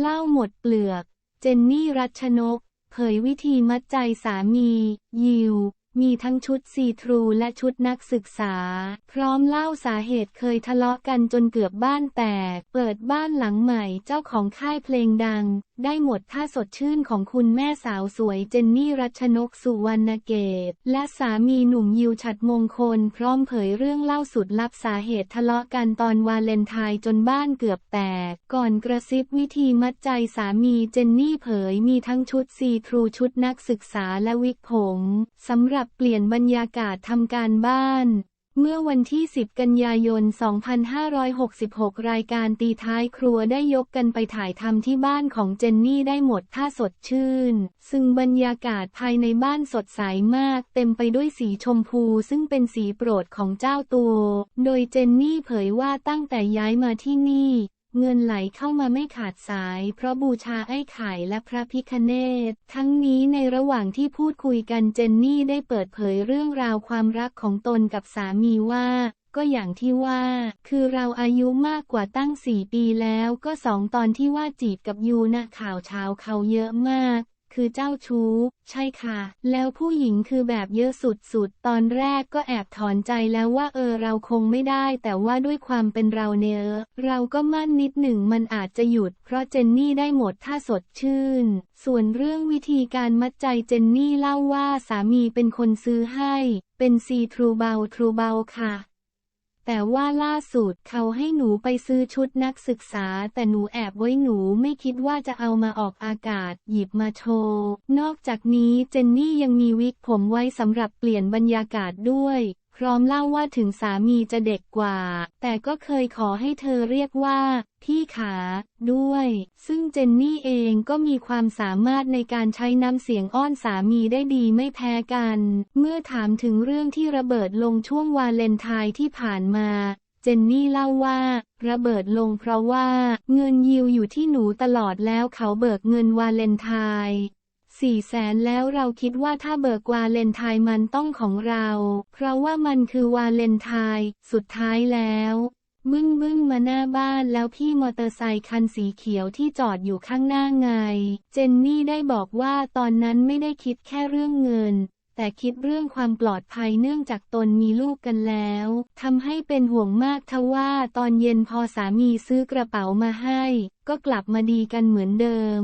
เล่าหมดเปลือก เจนนี่รัชนก เผยวิธีมัดใจสามี ยิว มีทั้งชุดซีทรูและชุดนักศึกษา พร้อมเล่าสาเหตุเคยทะเลาะกันจนเกือบบ้านแตก เปิดบ้านหลังใหม่เจ้าของค่ายเพลงดัง ได้หมดท่าสดชื่นของคุณแม่สาวสวยเจนนี่รัชนกสุวรรณเกต และสามีหนุ่มยิวฉัดมงคล พร้อมเผยเรื่องเล่าสุดลับสาเหตุทะเลาะกันตอนวาเลนไทน์จนบ้านเกือบแตก ก่อนกระซิบวิธีมัดใจสามีเจนนี่เผยมีทั้งชุดซีทรูชุดนักศึกษาและวิกผมสำหรับเปลี่ยนบรรยากาศทำการบ้าน เมื่อวันที่ 10 กันยายน 2566 รายการตีท้ายครัวได้ยกกันไปถ่ายทำที่บ้านของเจนนี่ได้หมดท่าสดชื่น ซึ่งบรรยากาศภายในบ้านสดใสมาก เต็มไปด้วยสีชมพูซึ่งเป็นสีโปรดของเจ้าตัว โดยเจนนี่เผยว่าตั้งแต่ย้ายมาที่นี่ เงินไหลเข้ามาไม่ขาดสาย เพราะบูชาไอ้ไข่และพระพิคเนตทั้งนี้ในระหว่างที่พูดคุยกันเจนนี่ได้เปิดเผยเรื่องราวความรักของตนกับสามีว่าก็อย่างที่ว่า คือเราอายุมากกว่าตั้งสี่ปีแล้ว ก็สองตอนที่ว่าจีบกับยูนะข่าวเช้าเขาเยอะมาก คือเจ้าชู้ ใช่ค่ะ แล้วผู้หญิงคือแบบเยอะสุดๆ ตอนแรกก็แอบถอนใจแล้วว่าเออเราคงไม่ได้ แต่ว่าด้วยความเป็นเราเนอเราก็มั่นนิดหนึ่งมันอาจจะหยุด เพราะเจนนี่ได้หมดถ้าสดชื่น ส่วนเรื่องวิธีการมัดใจเจนนี่เล่าว่าสามีเป็นคนซื้อให้ เป็นซีทรูเบลทรูเบลค่ะ แต่ว่าล่าสุดเขาให้หนูไปซื้อชุดนักศึกษา แต่หนูแอบไว้หนูไม่คิดว่าจะเอามาออกอากาศ หยิบมาโชว์ นอกจากนี้เจนนี่ยังมีวิกผมไว้สำหรับเปลี่ยนบรรยากาศด้วย พร้อมเล่าว่าถึงสามีจะเด็กกว่า แต่ก็เคยขอให้เธอเรียกว่า พี่ขาด้วย ซึ่งเจนนี่เองก็มีความสามารถในการใช้น้ำเสียงอ้อนสามีได้ดีไม่แพ้กัน เมื่อถามถึงเรื่องที่ระเบิดลงช่วงวาเลนไทน์ที่ผ่านมาเจนนี่เล่าว่า ระเบิดลงเพราะว่า เงินยิวอยู่ที่หนูตลอดแล้วเขาเบิกเงินวาเลนไทน์ สี่แสนแล้วเราคิดว่าถ้าเบิกวาเลนไทน์มันต้องของเรา เพราะว่ามันคือวาเลนไทน์สุดท้ายแล้วบึ้งบึ้งมาหน้าบ้านแล้วพี่มอเตอร์ไซคันสีเขียวที่จอดอยู่ข้างหน้าไง เจนนี่ได้บอกว่าตอนนั้นไม่ได้คิดแค่เรื่องเงิน แต่คิดเรื่องความปลอดภัยเนื่องจากตนมีลูกกันแล้วทำให้เป็นห่วงมากทว่าตอนเย็นพอสามีซื้อกระเป๋ามาให้ ก็กลับมาดีกันเหมือนเดิม